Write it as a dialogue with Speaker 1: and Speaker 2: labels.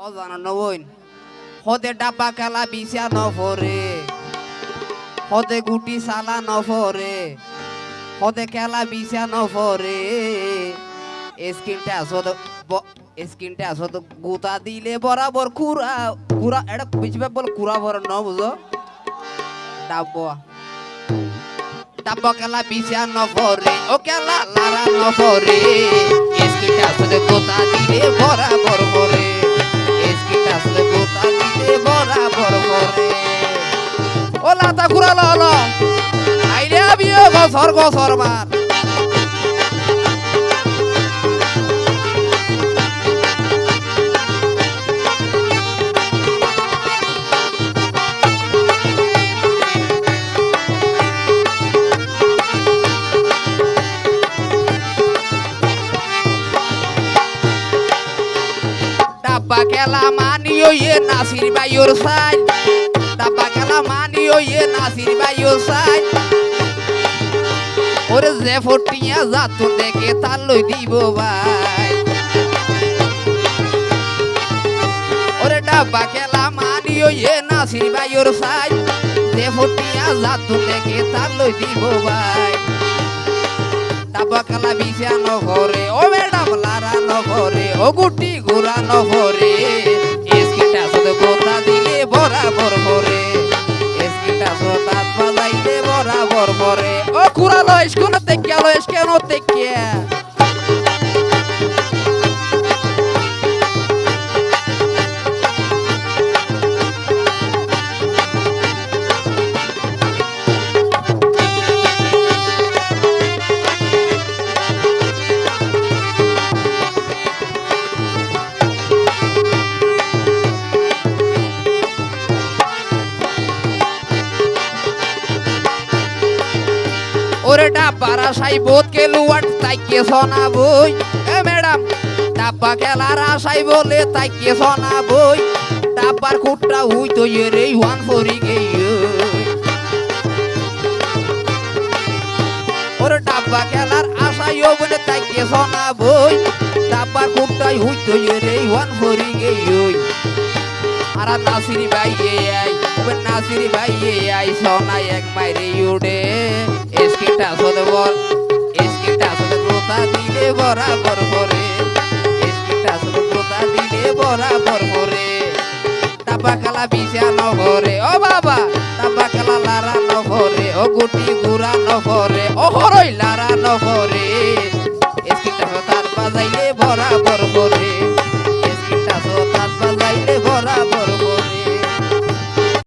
Speaker 1: সজানো নবইন। হদে ডাব্বা খেলা বিছা নফরে হদে গুটি সালা নফরে হদে খেলা বিছা নফরে স্কিনটা আসত স্কিনটা আসত গুতা দিলে বরাবর কুরা কুরা এটা বুঝবে বল কুরা ভর ন বুঝো? ডাব্বা ডাব্বা খেলা বিছা নফরে ও খেলা লারা নফরে স্কিনটা আসত গুতা দিলে বরাবর করে ডাব্বা খেলা মানিও ইয়ে নাসির বাইর সাই। ডাব্বা খেলা মানিও ইয়ে নাসির বাইর সাই। ওরে যে ফটিয়া যাত দেখে তার লই দিব ভাই। ওরে ডাব্বা খেলা মানিও ইয়ে নাসির বাইর সাই। যে ফটিয়া যাত দেখে তার লই দিব ভাই। ডাব্বা খেলা বিছানো ঘরে, ও লারানো ঘরে ও গুটি ঘুরানো ভরে এসকিটা শুধু গোতা দিলে বরাবর ভরে। এসকিটা শুধু দাঁত বাজাইলে বরাবর ভরে। ও কুড়ালো এসকোনো তেকিয়া লো এসকেনো তেকিয়া ওরে ডাব্বার আশাই বোধ কে লুয়াট তাইকে সোনা বই। এ ম্যাডাম, ডাব্বা খেলার আশাই বলে তাইকে সোনা বই। ডাব্বার কুটটা হুই তো ইয়ে রে ওয়ান ফরি গে ওরে ডাব্বা খেলার আশাই ও বলে তাইকে সোনা বই। ডাব্বার খুঁটটাই হুই তো ইয়ে রে ওয়ান ফরি গে আর নাসিরি ভাইয়ে আই। নাসিরি ভাইয়ে আই সোনাই এক মাইরে উড়ে এসকিটা সদে বর এসকিটা সদে প্রতা দিলে বরাবর করে এসকিটা সদে প্রতা দিলে বরাবর করে টাপা খেলা বিছা নভরে ও বাবা টাপা খেলা লারা নভরে ও গুটি গুড়া নভরে ও হরই লারা নভরে এসকিটা সদাত বাজাইলে বরাবর করে